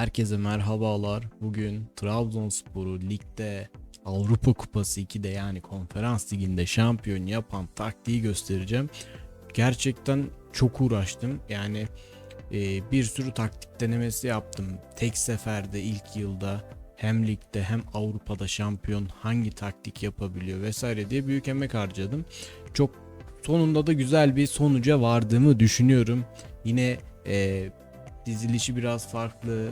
Herkese merhabalar. Bugün Trabzonspor'u ligde Avrupa Kupası 2'de yani konferans liginde şampiyon yapan taktiği göstereceğim. Gerçekten çok uğraştım. Yani e, bir sürü taktik denemesi yaptım. Tek seferde ilk yılda hem ligde hem Avrupa'da şampiyon hangi taktik yapabiliyor vesaire diye büyük emek harcadım. Çok sonunda da güzel bir sonuca vardığımı düşünüyorum. Yine e, dizilişi biraz farklı.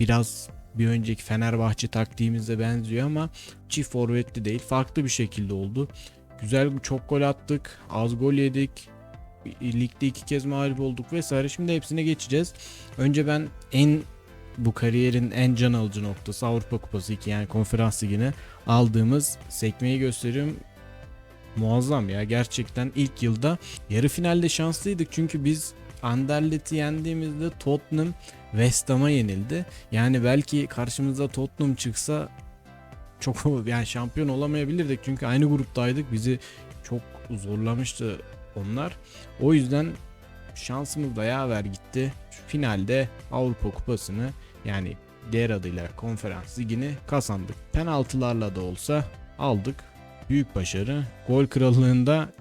Biraz bir önceki Fenerbahçe taktiğimize benziyor ama çift forvetli değil. Farklı bir şekilde oldu. Güzel çok gol attık. Az gol yedik. Ligde iki kez mağlup olduk vesaire. Şimdi hepsine geçeceğiz. Önce ben en bu kariyerin en can alıcı noktası Avrupa Kupası 2 yani konferans ligine aldığımız sekmeyi gösteriyorum. Muazzam ya gerçekten ilk yılda yarı finalde şanslıydık çünkü biz Anderlet'i yendiğimizde Tottenham West Ham'a yenildi. Yani belki karşımıza Tottenham çıksa çok yani şampiyon olamayabilirdik çünkü aynı gruptaydık. Bizi çok zorlamıştı onlar. O yüzden şansımız da yaver gitti. Finalde Avrupa Kupası'nı yani diğer adıyla konferans ligini kazandık. Penaltılarla da olsa aldık. Büyük başarı. Gol krallığında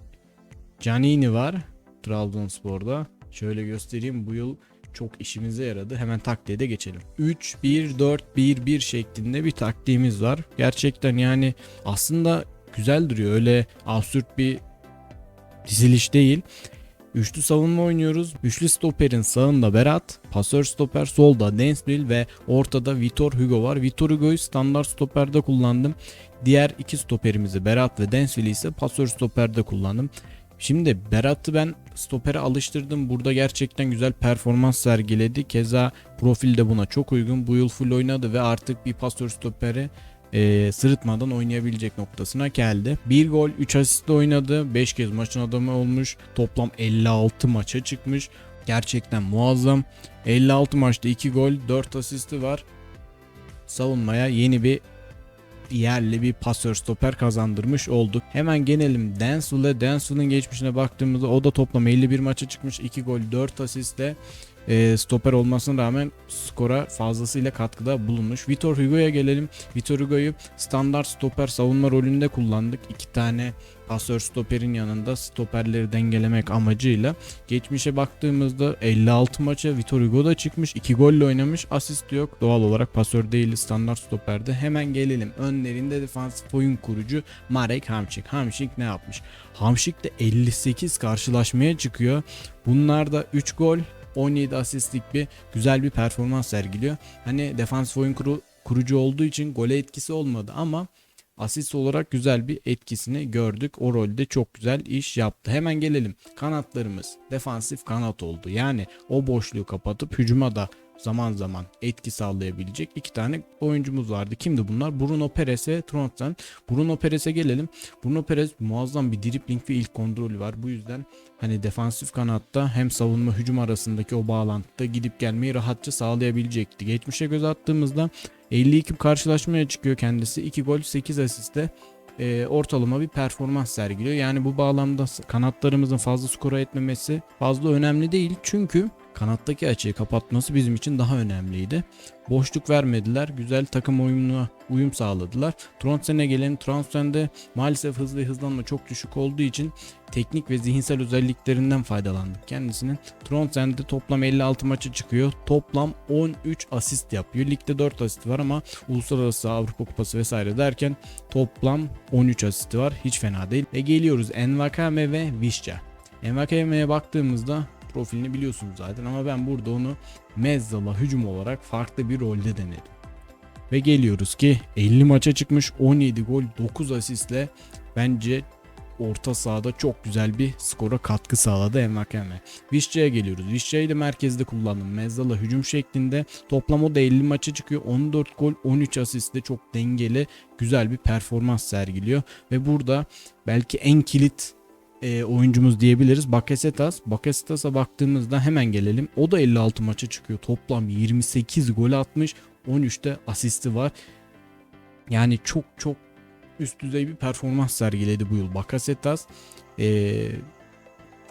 Canini var Trabzonspor'da. Şöyle göstereyim bu yıl çok işimize yaradı. Hemen taktiğe de geçelim. 3-1-4-1-1 şeklinde bir taktiğimiz var. Gerçekten yani aslında güzel duruyor. Öyle absürt bir diziliş değil. Üçlü savunma oynuyoruz. Üçlü stoperin sağında Berat, pasör stoper solda Densbril ve ortada Vitor Hugo var. Vitor Hugo'yu standart stoperde kullandım. Diğer iki stoperimizi Berat ve Densville'i ise pasör stoperde kullandım. Şimdi Berat'ı ben stopere alıştırdım. Burada gerçekten güzel performans sergiledi. Keza profil de buna çok uygun. Bu yıl full oynadı ve artık bir pasör stoperi e, sırıtmadan oynayabilecek noktasına geldi. 1 gol 3 asistle oynadı. 5 kez maçın adamı olmuş. Toplam 56 maça çıkmış. Gerçekten muazzam. 56 maçta 2 gol 4 asisti var. Savunmaya yeni bir yerli bir pasör stoper kazandırmış olduk. Hemen gelelim Densel'e. Densel'ın geçmişine baktığımızda o da toplam 51 maça çıkmış. 2 gol 4 asistle e, stoper olmasına rağmen skora fazlasıyla katkıda bulunmuş. Vitor Hugo'ya gelelim. Vitor Hugo'yu standart stoper savunma rolünde kullandık. İki tane pasör stoperin yanında stoperleri dengelemek amacıyla. Geçmişe baktığımızda 56 maça Vitor Hugo da çıkmış. 2 golle oynamış. Asist yok. Doğal olarak pasör değil standart stoperde. Hemen gelelim. Önlerinde defansif oyun kurucu Marek Hamšík. Hamšík ne yapmış? Hamšík de 58 karşılaşmaya çıkıyor. Bunlar da 3 gol 17 asistlik bir güzel bir performans sergiliyor. Hani defansif oyun kuru, kurucu olduğu için gole etkisi olmadı ama asist olarak güzel bir etkisini gördük. O rolde çok güzel iş yaptı. Hemen gelelim. Kanatlarımız defansif kanat oldu. Yani o boşluğu kapatıp hücuma da zaman zaman etki sağlayabilecek iki tane oyuncumuz vardı. Kimdi bunlar? Bruno Perez ve Trondsen. Bruno Perez'e gelelim. Bruno Perez muazzam bir dribling ve ilk kontrolü var. Bu yüzden hani defansif kanatta hem savunma hücum arasındaki o bağlantıda gidip gelmeyi rahatça sağlayabilecekti. Geçmişe göz attığımızda 52 karşılaşmaya çıkıyor kendisi. 2 gol 8 asiste e, ortalama bir performans sergiliyor. Yani bu bağlamda kanatlarımızın fazla skora etmemesi fazla önemli değil. Çünkü kanattaki açıyı kapatması bizim için daha önemliydi. Boşluk vermediler. Güzel takım uyumuna uyum sağladılar. Trondsen'e gelen Trondsen'de maalesef hızlı ve hızlanma çok düşük olduğu için teknik ve zihinsel özelliklerinden faydalandık kendisinin. Trondsen'de toplam 56 maçı çıkıyor. Toplam 13 asist yapıyor. Ligde 4 asist var ama uluslararası Avrupa Kupası vesaire derken toplam 13 asisti var. Hiç fena değil. Ve geliyoruz Envakame ve Vişça. Envakame'ye baktığımızda profilini biliyorsunuz zaten ama ben burada onu mezzala hücum olarak farklı bir rolde denedim. Ve geliyoruz ki 50 maça çıkmış 17 gol 9 asistle bence orta sahada çok güzel bir skora katkı sağladı Envakeme. Vişça'ya geliyoruz. Vişça'yı da merkezde kullandım. Mezzala hücum şeklinde. Toplam o da 50 maça çıkıyor. 14 gol 13 asistle çok dengeli güzel bir performans sergiliyor. Ve burada belki en kilit e, oyuncumuz diyebiliriz. Bakasetas. Bakasetas'a baktığımızda hemen gelelim. O da 56 maça çıkıyor. Toplam 28 gol atmış. 13'te asisti var. Yani çok çok üst düzey bir performans sergiledi bu yıl Bakasetas. Ee,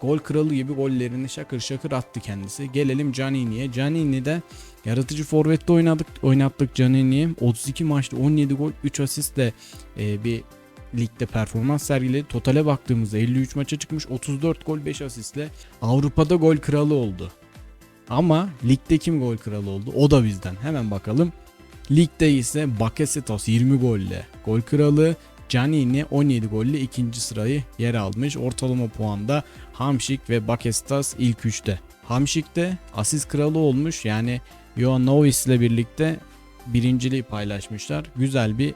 gol kralı gibi gollerini şakır şakır attı kendisi. Gelelim Canini'ye. Canini de yaratıcı forvette oynadık, oynattık Canini'yi. 32 maçta 17 gol 3 asistle e, bir ligde performans sergiledi. Totale baktığımızda 53 maça çıkmış 34 gol 5 asistle Avrupa'da gol kralı oldu. Ama ligde kim gol kralı oldu? O da bizden. Hemen bakalım. Ligde ise Bakasetas 20 golle gol kralı. Canini 17 golle ikinci sırayı yer almış. Ortalama puanda Hamşik ve Bakasetas ilk üçte. Hamşik de asist kralı olmuş. Yani Johan Novis ile birlikte birinciliği paylaşmışlar. Güzel bir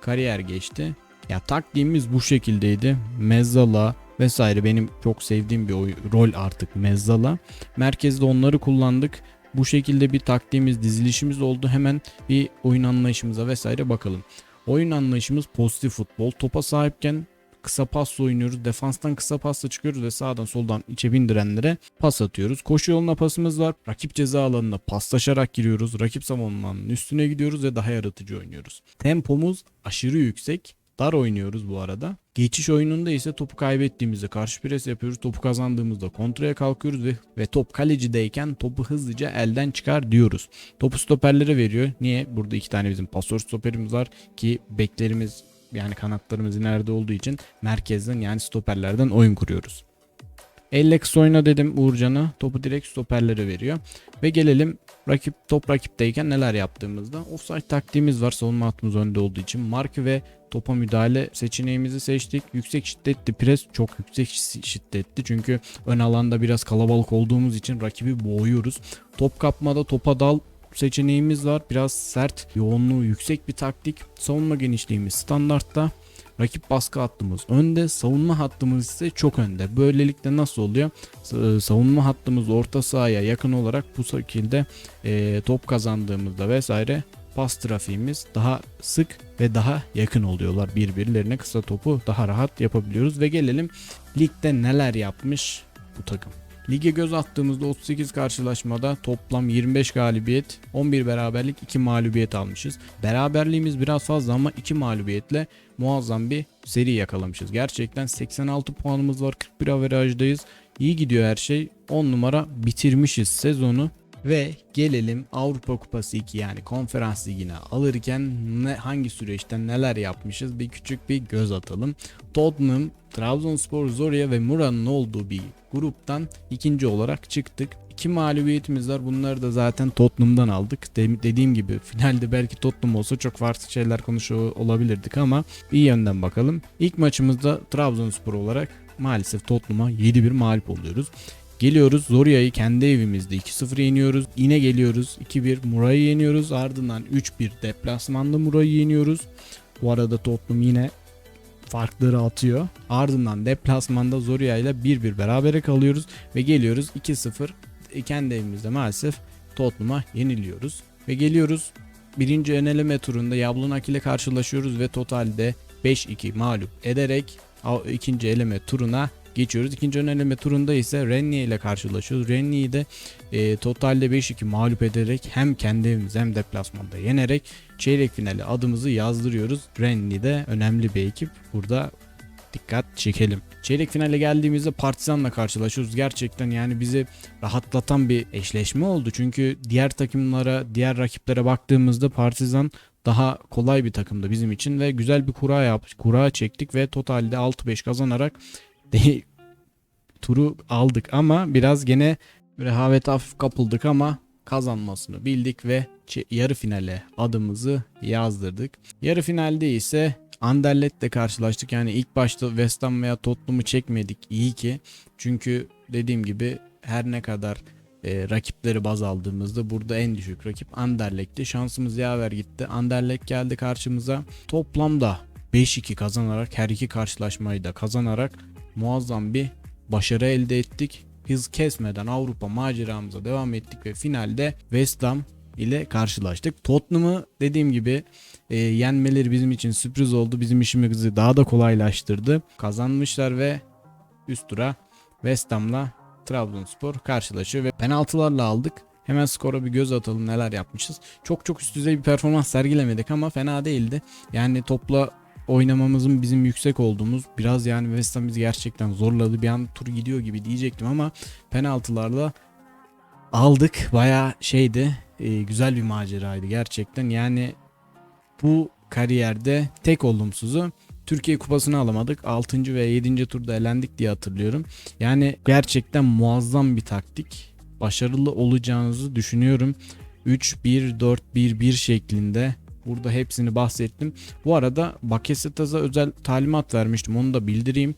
kariyer geçti. Ya taktiğimiz bu şekildeydi. Mezzala vesaire benim çok sevdiğim bir rol artık Mezzala. Merkezde onları kullandık. Bu şekilde bir taktiğimiz, dizilişimiz oldu. Hemen bir oyun anlayışımıza vesaire bakalım. Oyun anlayışımız pozitif futbol. Topa sahipken kısa pasla oynuyoruz. Defanstan kısa pasla çıkıyoruz ve sağdan soldan içe bindirenlere pas atıyoruz. Koşu yoluna pasımız var. Rakip ceza alanına paslaşarak giriyoruz. Rakip savunmanın üstüne gidiyoruz ve daha yaratıcı oynuyoruz. Tempomuz aşırı yüksek. Dar oynuyoruz bu arada. Geçiş oyununda ise topu kaybettiğimizde karşı pres yapıyoruz. Topu kazandığımızda kontraya kalkıyoruz ve, ve top kalecideyken topu hızlıca elden çıkar diyoruz. Topu stoperlere veriyor. Niye? Burada iki tane bizim pasör stoperimiz var ki beklerimiz yani kanatlarımız ileride olduğu için merkezden yani stoperlerden oyun kuruyoruz. Elle kısa oyna dedim Uğurcan'a. Topu direkt stoperlere veriyor. Ve gelelim rakip top rakipteyken neler yaptığımızda. Offside taktiğimiz var savunma hattımız önde olduğu için. Mark ve topa müdahale seçeneğimizi seçtik. Yüksek şiddetli pres çok yüksek şi- şiddetli. Çünkü ön alanda biraz kalabalık olduğumuz için rakibi boğuyoruz. Top kapmada topa dal seçeneğimiz var. Biraz sert, yoğunluğu yüksek bir taktik. Savunma genişliğimiz standartta. Rakip baskı hattımız önde, savunma hattımız ise çok önde. Böylelikle nasıl oluyor? Sa- Savunma hattımız orta sahaya yakın olarak bu şekilde e, top kazandığımızda vesaire pas trafiğimiz daha sık ve daha yakın oluyorlar birbirlerine. Kısa topu daha rahat yapabiliyoruz ve gelelim ligde neler yapmış bu takım. Lige göz attığımızda 38 karşılaşmada toplam 25 galibiyet, 11 beraberlik, 2 mağlubiyet almışız. Beraberliğimiz biraz fazla ama 2 mağlubiyetle muazzam bir seri yakalamışız. Gerçekten 86 puanımız var, 41 averajdayız. İyi gidiyor her şey. 10 numara bitirmişiz sezonu. Ve gelelim Avrupa Kupası 2 yani konferans ligine alırken ne, hangi süreçten neler yapmışız bir küçük bir göz atalım. Tottenham, Trabzonspor, Zorya ve Mura'nın olduğu bir gruptan ikinci olarak çıktık. İki mağlubiyetimiz var. Bunları da zaten Tottenham'dan aldık. De- dediğim gibi finalde belki Tottenham olsa çok farklı şeyler konuşuyor olabilirdik ama iyi yönden bakalım. İlk maçımızda Trabzonspor olarak maalesef Tottenham'a 7-1 mağlup oluyoruz. Geliyoruz Zoria'yı kendi evimizde 2-0 yeniyoruz. Yine geliyoruz 2-1 Mura'yı yeniyoruz. Ardından 3-1 deplasmanda Mura'yı yeniyoruz. Bu arada Tottenham yine farkları atıyor. Ardından deplasmanda Zoria ile 1-1 berabere kalıyoruz ve geliyoruz 2-0 E, kendi evimizde maalesef Tottenham'a yeniliyoruz. Ve geliyoruz birinci eneleme turunda Yablonaki ile karşılaşıyoruz ve totalde 5-2 mağlup ederek ikinci eleme turuna geçiyoruz. İkinci ön eleme turunda ise Rennie ile karşılaşıyoruz. Rennie'yi de e, totalde 5-2 mağlup ederek hem kendi evimizde hem deplasmanda yenerek çeyrek finale adımızı yazdırıyoruz. Rennie de önemli bir ekip. Burada dikkat çekelim. Çeyrek finale geldiğimizde Partizan'la karşılaşıyoruz. Gerçekten yani bizi rahatlatan bir eşleşme oldu. Çünkü diğer takımlara, diğer rakiplere baktığımızda Partizan daha kolay bir takımdı bizim için ve güzel bir kura yap kura çektik ve totalde 6-5 kazanarak turu aldık ama biraz gene rehavete hafif kapıldık ama kazanmasını bildik ve yarı finale adımızı yazdırdık. Yarı finalde ise Anderlet'le karşılaştık. Yani ilk başta West Ham veya Tottenham'ı çekmedik. İyi ki. Çünkü dediğim gibi her ne kadar e, rakipleri baz aldığımızda burada en düşük rakip Anderlecht'ti. Şansımız yaver gitti. Anderlecht geldi karşımıza. Toplamda 5-2 kazanarak her iki karşılaşmayı da kazanarak muazzam bir başarı elde ettik. Hız kesmeden Avrupa maceramıza devam ettik ve finalde West Ham ile karşılaştık. Tottenham'ı dediğim gibi e, yenmeleri bizim için sürpriz oldu. Bizim işimizi daha da kolaylaştırdı. Kazanmışlar ve üst tura West Ham'la Trabzonspor karşılaşıyor ve penaltılarla aldık. Hemen skora bir göz atalım neler yapmışız. Çok çok üst düzey bir performans sergilemedik ama fena değildi. Yani topla oynamamızın bizim yüksek olduğumuz biraz yani West Ham bizi gerçekten zorladı. Bir an tur gidiyor gibi diyecektim ama penaltılarla aldık. Baya şeydi e, güzel bir maceraydı gerçekten. Yani bu kariyerde tek olumsuzu Türkiye Kupası'nı alamadık. 6. ve 7. turda elendik diye hatırlıyorum. Yani gerçekten muazzam bir taktik. Başarılı olacağınızı düşünüyorum. 3-1-4-1-1 şeklinde burada hepsini bahsettim. Bu arada Bakasetas'a özel talimat vermiştim. Onu da bildireyim.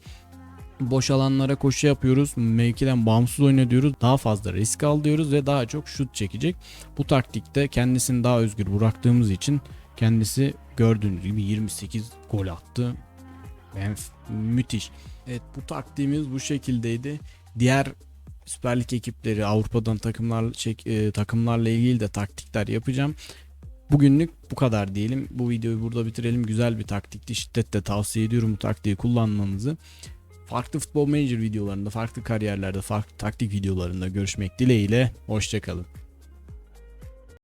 Boş alanlara koşu yapıyoruz. Mevkiden bağımsız oyna diyoruz. Daha fazla risk al diyoruz ve daha çok şut çekecek. Bu taktikte kendisini daha özgür bıraktığımız için kendisi gördüğünüz gibi 28 gol attı. Yani müthiş. Evet bu taktiğimiz bu şekildeydi. Diğer Süper Lig ekipleri Avrupa'dan takımlar çek, e, takımlarla ilgili de taktikler yapacağım. Bugünlük bu kadar diyelim. Bu videoyu burada bitirelim. Güzel bir taktikti. Şiddetle tavsiye ediyorum bu taktiği kullanmanızı. Farklı futbol manager videolarında, farklı kariyerlerde, farklı taktik videolarında görüşmek dileğiyle. Hoşçakalın.